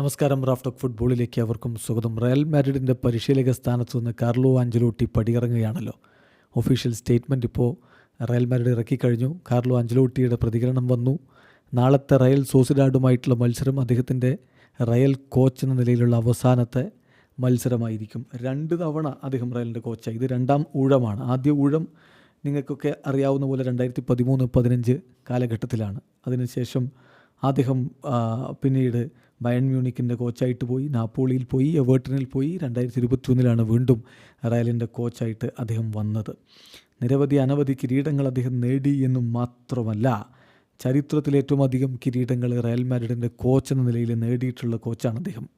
നമസ്കാരം. റാഫ്റ്റോക്ക് ഫുട്ബോളിലേക്ക് അവർക്കും സ്വാഗതം. റയൽ മാഡ്രിഡിന്റെ പരിശീലക സ്ഥാനത്തു നിന്ന് കാർലോ ആഞ്ചലോട്ടി പടിയിറങ്ങുകയാണല്ലോ. ഒഫീഷ്യൽ സ്റ്റേറ്റ്മെന്റ് ഇപ്പോൾ റയൽ മാഡ്രിഡ് ഇറക്കിക്കഴിഞ്ഞു. കാർലോ ആഞ്ചലോട്ടിയുടെ പ്രതികരണം വന്നു. നാളത്തെ റയൽ സോസിഡാഡുമായിട്ടുള്ള മത്സരം അദ്ദേഹത്തിന്റെ റയൽ കോച്ച് എന്ന നിലയിലുള്ള അവസാനത്തെ മത്സരമായിരിക്കും. രണ്ട് തവണ അദ്ദേഹം റയലിന്റെ കോച്ചായി. ഇത് രണ്ടാം ഊഴമാണ്. ആദ്യ ഊഴം നിങ്ങൾക്കൊക്കെ അറിയാവുന്ന പോലെ രണ്ടായിരത്തി പതിമൂന്ന് പതിനഞ്ച് കാലഘട്ടത്തിലാണ്. അതിനുശേഷം അദ്ദേഹം പിന്നീട് ബയൺ മ്യൂണിക്കിന്റെ കോച്ചായിട്ട് പോയി നാപ്പോളിയിൽ പോയി എവേർട്ടനിൽ പോയി. രണ്ടായിരത്തി ഇരുപത്തി ഒന്നിലാണ് വീണ്ടും റയലിന്റെ കോച്ചായിട്ട് അദ്ദേഹം വന്നത്. നിരവധി അനവധി കിരീടങ്ങൾ അദ്ദേഹം നേടി എന്നും മാത്രമല്ല ചരിത്രത്തിൽ ഏറ്റവും അധികം കിരീടങ്ങൾ റയൽ മാഡ്രിഡിന്റെ കോച്ച് എന്ന നിലയിൽ നേടിയിട്ടുള്ള കോച്ചാണ് അദ്ദേഹം.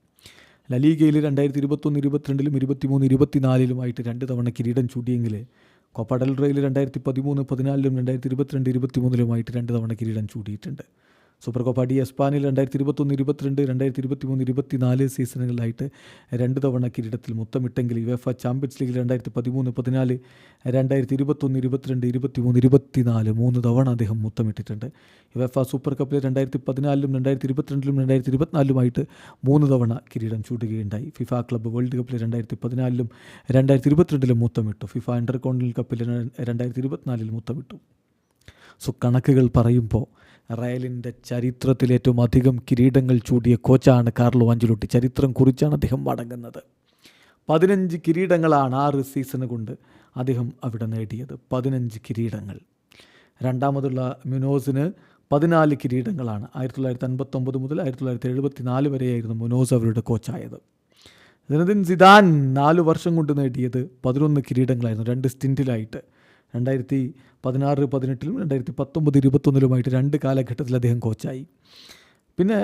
ലലീഗയിൽ രണ്ടായിരത്തി ഇരുപത്തൊന്ന് ഇരുപത്തിരണ്ടിലും ഇരുപത്തിമൂന്ന് ഇരുപത്തിനാലിലുമായിട്ട് രണ്ട് തവണ കിരീടം ചൂടിയെങ്കിൽ കൊപ്പടൽ റയിൽ രണ്ടായിരത്തി പതിമൂന്ന് പതിനാലിലും രണ്ടായിരത്തി ഇരുപത്തിരണ്ട് ഇരുപത്തിമൂന്നിലുമായിട്ട് രണ്ട് തവണ കിരീടം ചൂടിയിട്ടുണ്ട് സൂപ്പർ കോപ്പ ഡി എസ്പാനിൽ രണ്ടായിരത്തി ഇരുപത്തൊന്ന് ഇരുപത്തിരണ്ട് രണ്ടായിരത്തി ഇരുപത്തി മൂന്ന് ഇരുപത്തിനാല് സീസണുകളിലായിട്ട് രണ്ട് തവണ കിരീടത്തിൽ മുത്തമിട്ടെങ്കിൽ യുവേഫ ചാമ്പ്യൻസ് ലീഗിൽ രണ്ടായിരത്തി പതിമൂന്ന് പതിനാല് രണ്ടായിരത്തി ഇരുപത്തൊന്ന് ഇരുപത്തിരണ്ട് ഇരുപത്തിമൂന്ന് ഇരുപത്തിനാല് മൂന്ന് തവണ അദ്ദേഹം മുത്തമിട്ടിട്ടുണ്ട്. യുവേഫ സൂപ്പർ കപ്പിൽ രണ്ടായിരത്തി പതിനാലിലും രണ്ടായിരത്തി ഇരുപത്തിരണ്ടിലും രണ്ടായിരത്തി ഇരുപത്തിനാലിലുമായിട്ട് മൂന്ന് തവണ കിരീടം ചൂടുകയുണ്ടായി. ഫിഫ ക്ലബ്ബ് വേൾഡ് കപ്പിൽ രണ്ടായിരത്തി പതിനാലിലും രണ്ടായിരത്തി ഇരുപത്തിരണ്ടിലും മുത്തമിട്ടു. ഫിഫ ഇന്റർ കോണ്ടിനൽ കപ്പിൽ രണ്ടായിരത്തി ഇരുപത്തിനാലിൽ മുത്തമിട്ടു. സോ കണക്കുകൾ പറയുമ്പോൾ റയലിന്റെ ചരിത്രത്തിൽ ഏറ്റവും അധികം കിരീടങ്ങൾ ചൂടിയ കോച്ചാണ് കാർലോ അഞ്ചലോട്ടി. ചരിത്രം കുറിച്ചാണ് അദ്ദേഹം മടങ്ങുന്നത് പതിനഞ്ച് കിരീടങ്ങളാണ് ആറ് സീസണ് കൊണ്ട് അദ്ദേഹം അവിടെ നേടിയത്. പതിനഞ്ച് കിരീടങ്ങൾ. രണ്ടാമതുള്ള മുനോസിന് പതിനാല് കിരീടങ്ങളാണ്. ആയിരത്തി തൊള്ളായിരത്തി അൻപത്തൊമ്പത് മുതൽ ആയിരത്തി തൊള്ളായിരത്തി എഴുപത്തി നാല് വരെയായിരുന്നു മുനോസ് അവരുടെ കോച്ചായത്. ദിനദിൻ സിദാൻ നാല് വർഷം കൊണ്ട് നേടിയത് പതിനൊന്ന് കിരീടങ്ങളായിരുന്നു. രണ്ട് സ്റ്റിന്റിലായിട്ട്. രണ്ടായിരത്തി പതിനാറ് പതിനെട്ടിലും രണ്ടായിരത്തി പത്തൊമ്പത് ഇരുപത്തൊന്നിലുമായിട്ട് രണ്ട് കാലഘട്ടത്തിൽ അദ്ദേഹം കോച്ചായി. പിന്നെ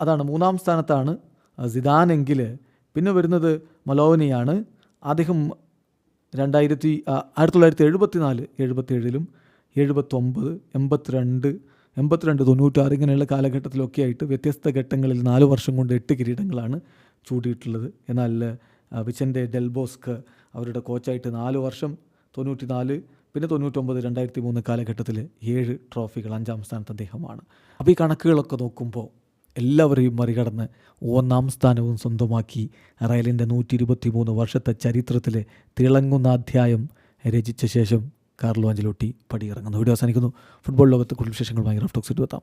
അതാണ് മൂന്നാം സ്ഥാനത്താണ് സിദാനെങ്കിൽ പിന്നെ വരുന്നത് മലോവനിയാണ് അദ്ദേഹം രണ്ടായിരത്തി ആയിരത്തി തൊള്ളായിരത്തി എഴുപത്തി നാല് എഴുപത്തേഴിലും എഴുപത്തൊമ്പത് എൺപത്തിരണ്ട് എൺപത്തിരണ്ട് തൊണ്ണൂറ്റാറ് ഇങ്ങനെയുള്ള കാലഘട്ടത്തിലൊക്കെ ആയിട്ട് വ്യത്യസ്ത ഘട്ടങ്ങളിൽ നാല് വർഷം കൊണ്ട് എട്ട് കിരീടങ്ങളാണ് ചൂടിയിട്ടുള്ളത്. എന്നാൽ വിച്ചന്റെ ഡെൽബോസ്ക് അവരുടെ കോച്ചായിട്ട് നാല് വർഷം തൊണ്ണൂറ്റി നാല് പിന്നെ തൊണ്ണൂറ്റൊമ്പത് രണ്ടായിരത്തി മൂന്ന് കാലഘട്ടത്തിൽ ഏഴ് ട്രോഫികൾ അഞ്ചാം സ്ഥാനത്ത് അദ്ദേഹമാണ്. അപ്പോൾ ഈ കണക്കുകളൊക്കെ നോക്കുമ്പോൾ എല്ലാവരെയും മറികടന്ന് ഒന്നാം സ്ഥാനവും സ്വന്തമാക്കി റയലിന്റെ നൂറ്റി ഇരുപത്തി മൂന്ന് വർഷത്തെ ചരിത്രത്തിലെ തിളങ്ങുന്ന അധ്യായം രചിച്ച ശേഷം കാർലോ അഞ്ചലോട്ടി പടിയിറങ്ങുന്നു. വീഡിയോ അവസാനിക്കുന്നു. ഫുട്ബോൾ ലോകത്ത് കൂടുതൽ വിശേഷങ്ങളുമായി റഫ്റ്റോക്സ് എത്താം